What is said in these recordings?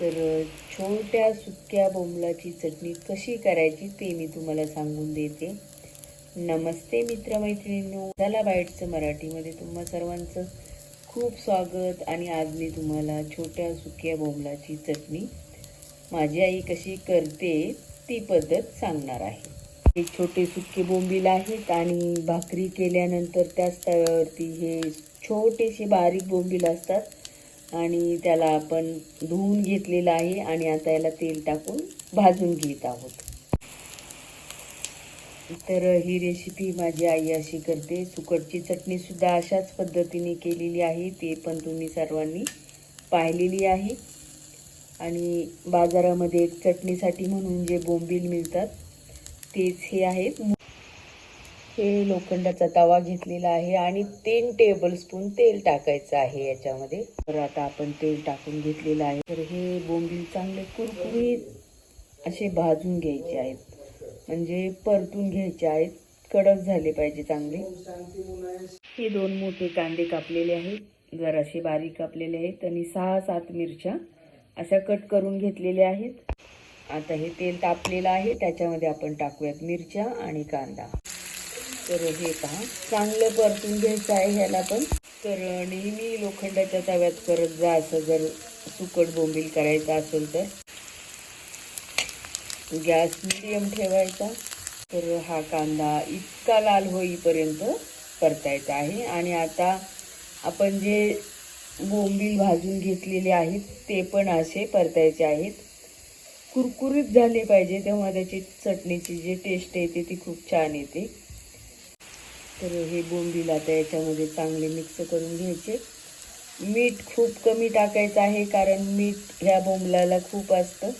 तर छोट्या सुक्या बोंबलाची चटणी कशी करायची ते मी तुम्हाला सांगून देते. नमस्ते मित्रमैत्रिणींनो. झाला बाईटचं मराठीमध्ये तुम्हा सर्वांचं खूप स्वागत आणि आज मी तुम्हाला छोट्या सुक्या बोंबलाची चटणी माझी आई कशी करते ती पद्धत सांगणार आहे. हे छोटे सुके बोंबील आहेत आणि भाकरी केल्यानंतर त्याच तव्यावरती हे छोटेसे बारीक बोंबील असतात. आणि त्याला आपण धुवून घेतलेलं आहे आणि आता याला तेल टाकून भाजून घेत आहोत. तर ही रेसिपी माझी आई अशी करते. सुकटची चटणीसुद्धा अशाच पद्धतीने केलेली आहे. ते पण तुम्ही सर्वांनी पाहिलेली आहे. आणि बाजारामध्ये एक चटणीसाठी म्हणून जे बोंबील मिळतात तेच हे आहेत. हे लोखंडाचा तवा घेतलेला आहे आणि तीन टेबलस्पून तेल टाकायचं आहे याच्यामध्ये. तर आता आपण तेल टाकून घेतलेलं आहे. तर हे बोंबील चांगले कुरकुरीत असे भाजून घ्यायचे आहेत. म्हणजे परतून घ्यायचे आहेत. कडक झाले पाहिजे चांगले. हे दोन मोठे कांदे कापलेले आहेत. जरासे बारीक कापलेले आहेत आणि सहा सात मिरच्या अशा कट करून घेतलेल्या आहेत. आता हे तेल तापलेलं आहे. त्याच्यामध्ये आपण टाकूयात मिरच्या आणि कांदा. तर हे पहा. चांगलं परतून घ्यायचं आहे ह्याला पण. तर नेहमी लोखंडाच्या तव्यात करत जा असं जर सुकट बोंबील करायचा असेल तर. गॅस मिडियम ठेवायचा. तर हा कांदा इतका लाल होईपर्यंत परतायचा आहे. आणि आता आपण जे बोंबील भाजून घेतलेले आहेत ते पण असे परतायचे आहेत. कुरकुरीत झाले पाहिजे तेव्हा त्याची चटणीची जी टेस्ट येते ती खूप छान येते. तर हे बोंबील आता याच्यामध्ये चांगले मिक्स करून घ्यायचे. मीठ खूप कमी टाकायचं आहे कारण मीठ ह्या बोंबलाला खूप असतं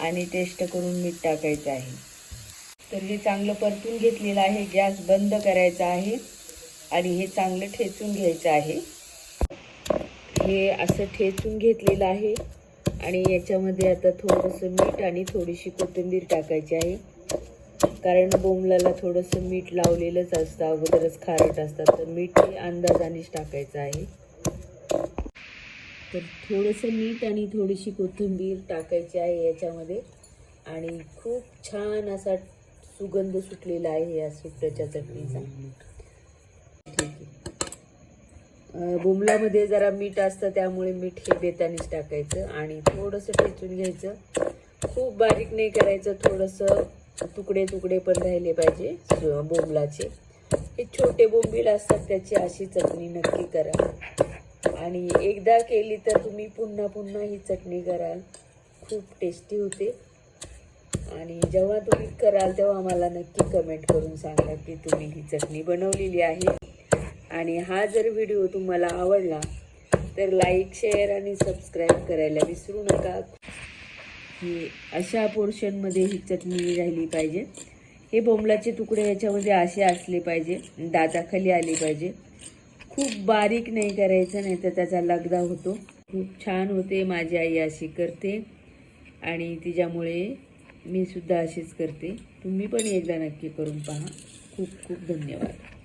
आणि टेस्ट करून मीठ टाकायचं आहे. तर हे चांगलं परतून घेतलेलं आहे गॅस बंद करायचा आहे आणि हे चांगलं ठेचून घ्यायचं आहे. हे असं ठेचून घेतलेलं आहे आणि याच्यामध्ये आता थोडंसं मीठ आणि थोडीशी कोथिंबीर टाकायची आहे. कारण बोंबलाला थोडंसं मीठ लावलेलंच असतं. अगोदरच खारट असतात. तर मीठ हे अंदाजानेच टाकायचं आहे. तर थोडंसं मीठ आणि थोडीशी कोथिंबीर टाकायची आहे याच्यामध्ये. आणि खूप छान असा सुगंध सुटलेला आहे या सुट्ट्याच्या चटणीचा. बोमलामध्ये बोंबलामध्ये जरा मीठ असतं त्यामुळे मीठ हे बेतानीच टाकायचं आणि थोडंसं ठेचून घ्यायचं. खूप बारीक नाही करायचं थोडंसं तुकडे तुकडे पण राहिले पाहिजे बोंबलाचे. हे छोटे बोंबील असतात त्याची अशी चटणी नक्की करा. आणि एकदा केली तर तुम्ही पुन्हा पुन्हा ही चटणी कराल. खूप टेस्टी होते. आणि जेव्हा तुम्ही कराल तेव्हा मला नक्की कमेंट करून सांगा की तुम्ही ही चटणी बनवलेली आहे. आणि हा जर व्हिडिओ तुम्हाला आवडला तर लाईक शेअर आणि सबस्क्राईब करायला विसरू नका. की अशा पोर्शनमध्ये ही चटणी राहिली पाहिजे. हे बोंबलाचे तुकडे याच्यामध्ये असे असले पाहिजे. दाताखाली आले पाहिजे. खूप बारीक नाही करायचं नाही तर त्याचा लगदा होतो. खूप छान होते माझी आई अशी करते. आणि तिच्यामुळे मी सुद्धा अशीच करते. तुम्ही पण एकदा नक्की करून पहा. खूप खूप धन्यवाद.